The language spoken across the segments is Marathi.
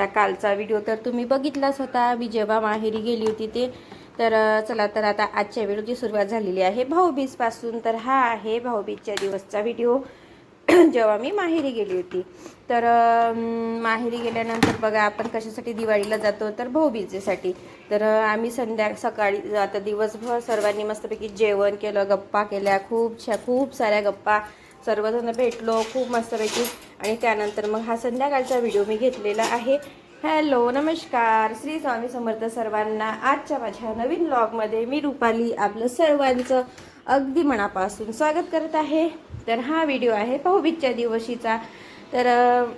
आता कालचा व्हिडिओ तर तुम्ही बघितलाच होता. मी जेव्हा माहेरी गेली होती ते. तर चला तर आता आजच्या व्हिडिओची सुरुवात झालेली आहे. भाऊबीजपासून तर हा आहे भाऊबीजच्या दिवसचा व्हिडिओ जेव्हा मी माहेरी गेली होती. तर माहेरी गेल्यानंतर बघा आपण कशासाठी दिवाळीला जातो तर भाऊबीजेसाठी. तर आम्ही संध्या सकाळी आता दिवसभर सर्वांनी मस्तपैकी जेवण केलं गप्पा केल्या. खूप छा खूप साऱ्या गप्पा. सर्वजण भेटलो खूप मस्तपैकी आणि त्यानंतर मग हा संध्याकाळचा व्हिडिओ मी घेतलेला आहे. हॅलो नमस्कार. श्री स्वामी समर्थ सर्वांना आजच्या माझ्या नवीन ब्लॉगमध्ये मी रुपाली आपलं सर्वांचं अगदी मनापासून स्वागत करत आहे. तर हा व्हिडिओ आहे पाहुबीजच्या दिवशीचा. तर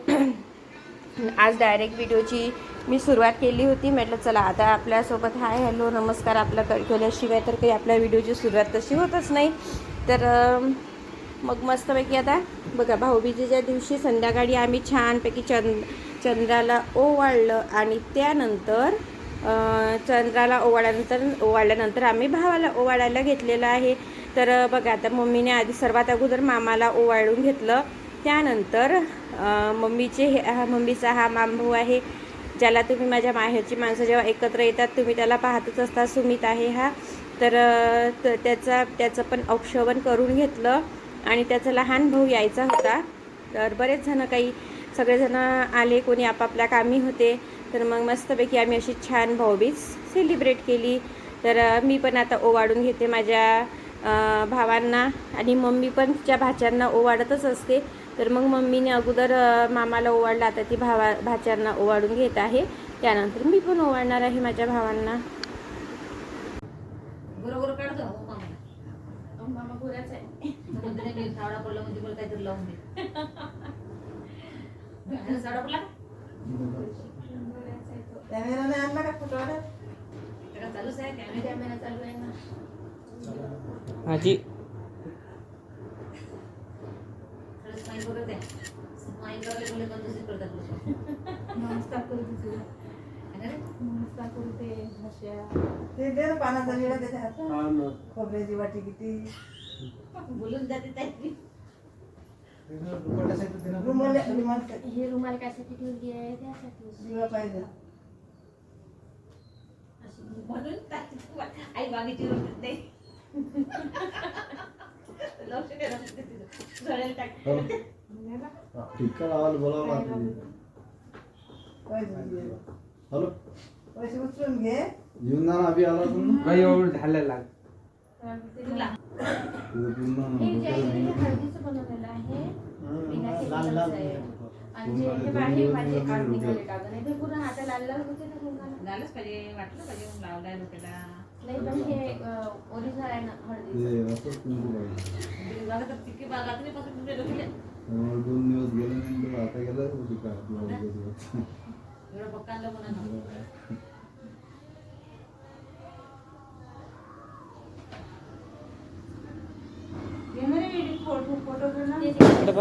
आज डायरेक्ट व्हिडिओची मी सुरुवात केली होती. म्हटलं चला आता आपल्यासोबत हाय हॅलो नमस्कार. आपलं क- केल्याशिवाय तर काही आपल्या व्हिडिओची सुरुवात तशी होतच नाही. तर मग मस्तपैकी आता बघा भाऊबीजेच्या दिवशी संध्याकाळी आम्ही छानपैकी चंद चंद्राला ओवाळलं आणि त्यानंतर चंद्राला ओवाळल्यानंतर ओवाळल्यानंतर आम्ही भावाला ओवाळायला घेतलेलं आहे. तर बघा आता मम्मीने आधी सर्वात अगोदर मामाला ओवाळून घेतलं. त्यानंतर मम्मीचे हे हा मम्मीचा हा मामभाऊ आहे ज्याला तुम्ही माझ्या माहेरची माणसं जेव्हा एकत्र येतात तुम्ही त्याला पाहतच असता सुमित आहे हा. तर त- त्याचा त्याचं पण औक्षवण करून घेतलं. आणि त्याचा लहान भाऊ यायचा होता. तर बरेच जण काही सगळेजण आले कोणी आपापल्या कामी होते. तर मग मस्तपैकी आम्ही अशी छान भाऊबीज सेलिब्रेट केली. तर मी पण आता ओवाळून घेते माझ्या भावांना आणि मम्मी पण तिच्या भाच्यांना ओवाळतच असते. तर मग मम्मीने अगोदर मामाला ओवाडला आता ती भावा भाच्यांना ओवाळून घेत आहे. त्यानंतर मी पण ओवाळणार आहे माझ्या भावांना. सावडा पडला म्हणजे मला काहीतरी लावून दे. सावडा पडला कॅमेराने आणला का फोटो चालूच आहे कॅमेरा. कॅमेरा चालू आहे ना. आजी. खरंच स्माईल बघत आहे स्माईल करायला मुले कंजूसी करतात नमस्कार करू तुझे है ना रे? नमस्कार करू ते ते दे पानाचा विडा त्याच्या हातात. खोबऱ्याची वाटी किती? बोलून जाते ताई. रुमाल रुमाल हे रुमाल कशासाठी ठेवली आहे? त्यासाठी. पाहिजे. म्हणून आई मागेची रोज नाही लक्ष ठेवा झळेल टाक. टिक्का लावायला बोलावं लागतं पैसे दे. हॅलो. पैसे उचलून घे. येऊन जा ना अभि आला तुम्ही एवढं झालेलं. तुला. हे हे. झालंच पाहिजे वाटलं पाहिजे मग लावलाय डोक्याला नाही पण हे ओरिजिनल आहे ना पाहिजे मला तर पासून तुमच्या डोक्याला दोन दिवस गेले नंतर आता गेलं होती का? आपला दिवस. एवढं पक्का म्हणा ना घे ना रे, फोटो फोटो घे ना.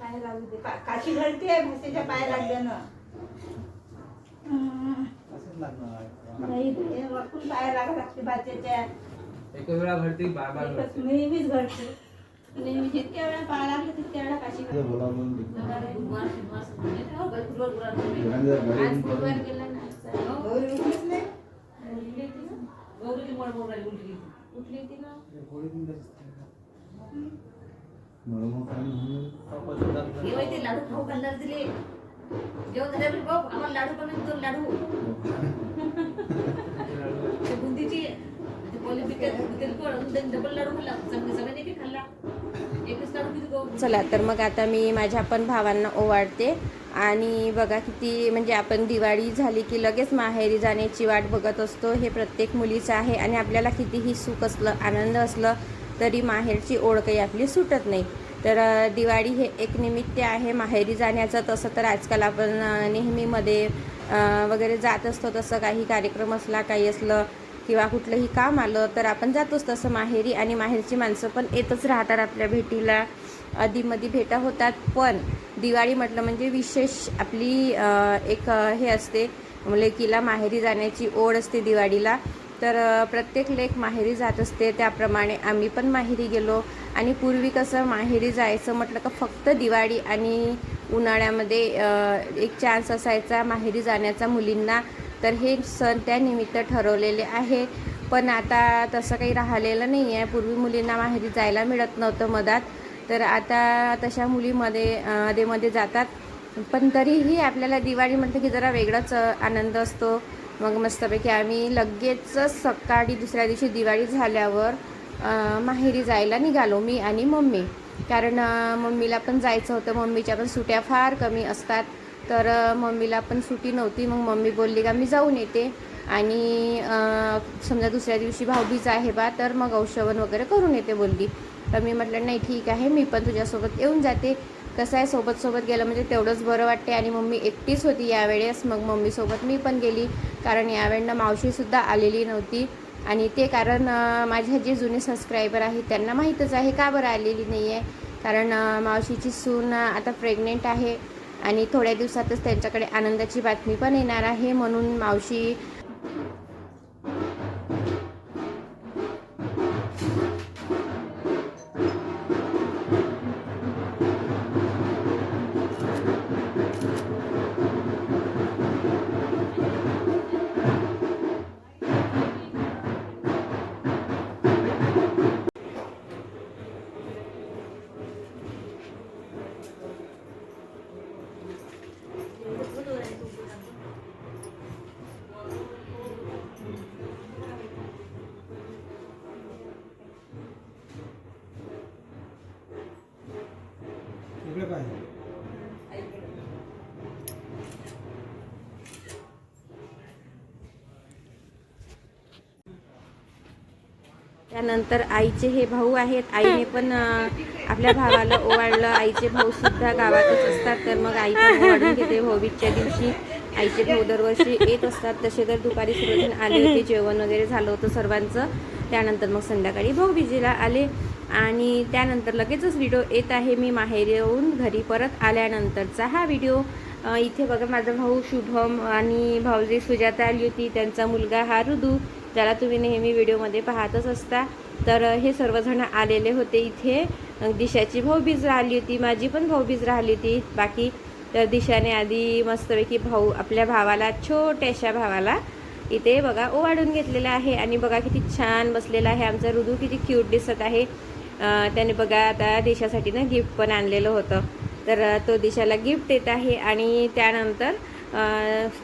पाय लाग. दे. काशी घडते म्हशीच्या पाय लागले ना नाही वरतून पाय लागा लागते भाच्याच्या एक वेळा घडते बार बार नेहमीच घडते नेहमी जितक्या वेळा पाय लागले तितक्या वेळा काशी. हो, आज गुरुवार गेला ना गौरी उठलीच नाही? उठली होती ना? उलटी उठली होती. ना? म्हणून लाडू खाऊ दिले जेवण झाल्यावर आम्हाला लाडू लाडू ते बुंदीची चला तर मग आता मी माझ्या पण भावांना ओवाळते. आणि बघा किती म्हणजे आपण दिवाळी झाली की लगेच माहेरी जाण्याची वाट बघत असतो. हे प्रत्येक मुलीचं आहे आणि आपल्याला कितीही सुख असलं आनंद असलं तरी माहेरची ओढ काही आपली सुटत नाही. तर दिवाळी हे एक निमित्त आहे. माहेरी जाण्याचं तसं तर आजकाल आपण नेहमीमध्ये वगैरे जात असतो तसं काही कार्यक्रम असला काही असलं किंवा कुठलंही काम आलं तर आपण जातोच तसं माहेरी आणि माहेरची माणसं पण येतच राहतात आपल्या भेटीला. आधीमध्ये भेटा होतात पण दिवाळी म्हटलं म्हणजे विशेष आपली एक हे असते. लेकीला माहेरी जाण्याची ओढ असते दिवाळीला. तर प्रत्येक लेख माहेरी जात असते त्याप्रमाणे आम्ही पण माहेरी गेलो. आणि पूर्वी कसं माहेरी जायचं म्हटलं का फक्त दिवाळी आणि उन्हाळ्यामध्ये एक चान्स असायचा माहेरी जाण्याचा मुलींना. तर हे सण त्यानिमित्त ठरवलेले आहे. पण आता तसं काही राहिलेलं नाही आहे पूर्वी मुलींना माहेरी जायला मिळत नव्हतं मधात. तर आता तशा मुलीमध्ये अ, आधेमध्ये जातात. पण तरीही आपल्याला दिवाळी म्हटलं की जरा वेगळाच आनंद असतो. मग मस्तपैकी आम्ही लगेचच सकाळी दुसऱ्या दिवशी दिवाळी झाल्यावर माहेरी जायला निघालो मी आणि मम्मी. कारण मम्मीला पण जायचं होतं. मम्मीच्या पण सुट्या फार कमी असतात. तर मम्मीला पण सुट्टी नव्हती. मग मम्मी बोलली का मी जाऊन येते. आणि समजा दुसऱ्या दिवशी भाऊबीज आहे बा तर मग औषधन वगैरे करून येते बोलली. तर मी म्हटलं नाही ठीक आहे. मी पण तुझ्यासोबत येऊन जाते. कसं आहे सोबत सोबत गेलं म्हणजे तेवढंच बरं वाटते आणि मम्मी एकटीच होती यावेळेस मग मम्मीसोबत मी पण गेली. कारण यावेळेनं मावशीसुद्धा आलेली नव्हती. आणि ते कारण माझ्या जे जुने सबस्क्रायबर आहेत त्यांना माहीतच आहे का बरं आलेली नाही आहे कारण मावशीची सून आता प्रेग्नेंट आहे. आणि थोड्या दिवसातच त्यांच्याकडे आनंदाची बातमी पण येणार आहे. म्हणून मावशी त्यानंतर आईचे हे भाऊ आहेत. आईने पण आपल्या भावाला ओवाळलं. आईचे भाऊ सुद्धा गावातच असतात. तर मग आई पण ओवाळून घेते. भाऊबीजच्या दिवशी आईचे भाऊ दरवर्षी येत असतात. तसे तर दुपारी सर्वजण आले होते. जेवण वगैरे झालं होतं सर्वांचं. त्यानंतर मग संध्याकाळी भाऊबीजेला आले. आणि त्यानंतर लगेचच व्हिडिओ येत आहे. मी माहेर येऊन घरी परत आल्यानंतरचा हा व्हिडिओ. इथे बघा माझा भाऊ शुभम आणि भाऊजी सुजाता आली होती. त्यांचा मुलगा हा रुदू ज्याला तुम्ही नेहमी व्हिडिओमध्ये पाहतच असता. तर हे सर्वजण आलेले होते इथे. दिशाची भाऊबीज राहिली होती. माझी पण भाऊबीज राहिली होती. बाकी तर दिशाने आधी मस्तपैकी भाऊ आपल्या भावाला छोट्याशा भावाला इथे बघा ओवाळून घेतलेला आहे. आणि बघा किती छान बसलेला आहे आमचा रुदू किती क्यूट दिसत आहे. त्याने बघा आता देशासाठी ना गिफ्ट पण आणलेलं होतं. तर तो दिशाला गिफ्ट देत आहे आणि त्यानंतर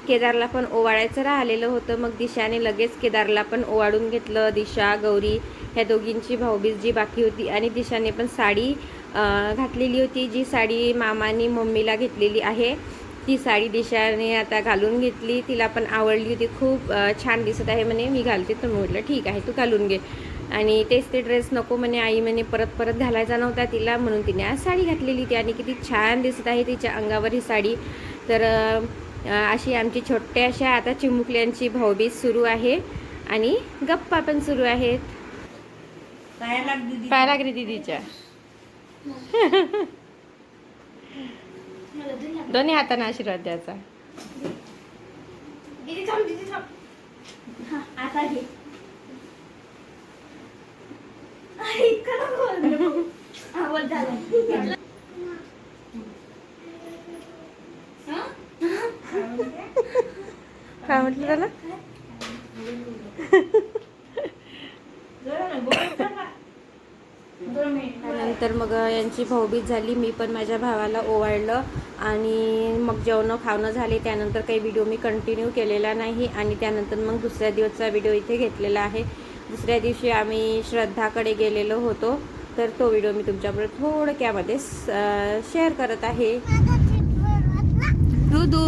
केदारला पण ओवाळायचं राहिलेलं होतं. मग दिशाने लगेच केदारला पण ओवाळून घेतलं. दिशा गौरी ह्या दोघींची भाऊबीज जी बाकी होती आणि दिशाने पण साडी घातलेली होती. जी साडी मामानी मम्मीला घेतलेली आहे ती साडी दिशाने आता घालून घेतली. तिला पण आवडली होती. खूप छान दिसत आहे म्हणे. मी घालते. तर म्हटलं ठीक आहे तू घालून घे. आणि तेच ते ड्रेस नको म्हणे आई म्हणे परत परत घालायचा नव्हता तिला म्हणून तिने आज साडी घातलेली होती. आणि किती छान दिसत आहे तिच्या अंगावर ही साडी. तर अशी आमची छोट्याशा आता चिमुकल्यांची भाऊबीज सुरू आहे. आणि गप्पा पण सुरू आहेत. पाया लाग दीदी पाय लागली दीदीच्या दोन्ही हाताने. आशीर्वाद द्यायचा दीदी थांब दीदी थांब हा आता घे अरे, इतकं नको बोलू. हा, बोल झालं. काय म्हटलं त्याला. त्यानंतर मग यांची भाऊबीज झाली. मी पण माझ्या भावाला ओवाळलं आणि मग जेवणं खावणं झाले. त्यानंतर काही व्हिडिओ मी कंटिन्यू केलेला नाही आणि त्यानंतर मग दुसऱ्या दिवसचा व्हिडिओ इथे घेतलेला आहे. दुसऱ्या दिवशी आम्ही श्रद्धाकडे गेलेलो होतो. तर तो व्हिडिओ मी तुमच्याबरोबर थोडक्यामध्ये शेअर करत आहे. तू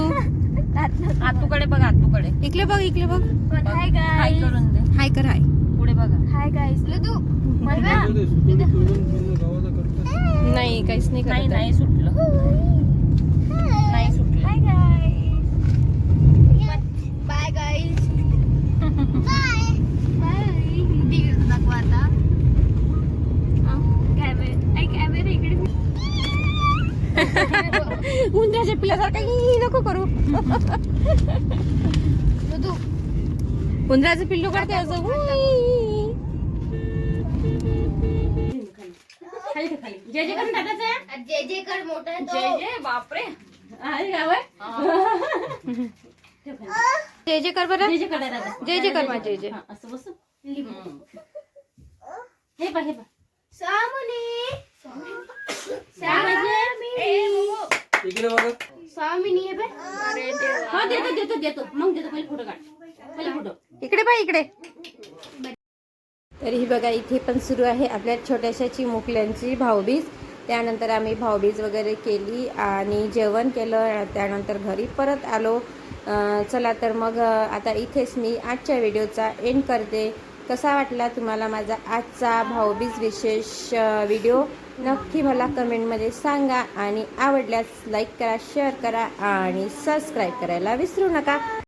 आतूकडे बघ आतूकडे. इकडे बघ इकडे बघ. हाय हाय करून दे. हाय कर हाय पुढे बघा. हाय काय तू नाही काहीच नाही नाही सुटलं. नाही सुटलं. हाय गाईस बाय गाईस कुत्र्याच्या पिल्यासारखा ई नको करू। उंदराचं पिल्लू काढते असं खाली ठेव, खाली जे जे करून टाकायचं आहे? जे जे कर मोठा आहे जे कर जे बापरे। अरे गावाय ठेव खाली. जे जे कर बरं जे जे करायला आता. कर, मा, जे जे. हा, असं हे पा हे पा सामने। इकडे बघ. हा देतो देतो देतो. मग देतो पहिले फोटो काढ. पहिले फोटो. इकडे इकडे. तर ही बघा इथे पण सुरू आहे आपल्या छोट्याशा चिमुकल्यांची भाऊबीज. त्यानंतर आम्ही भाऊबीज वगैरे केली आणि जेवण केलं. त्यानंतर घरी परत आलो. चला तर मग आता इथेच मी आजच्या व्हिडिओचा एंड करते. कसा वाटला तुम्हाला माझा आजचा भाऊबीज विशेष व्हिडिओ? नक्की मला कमेंटमध्ये सांगा आणि आवडल्यास लाईक करा शेअर करा आणि सबस्क्राईब करायला विसरू नका.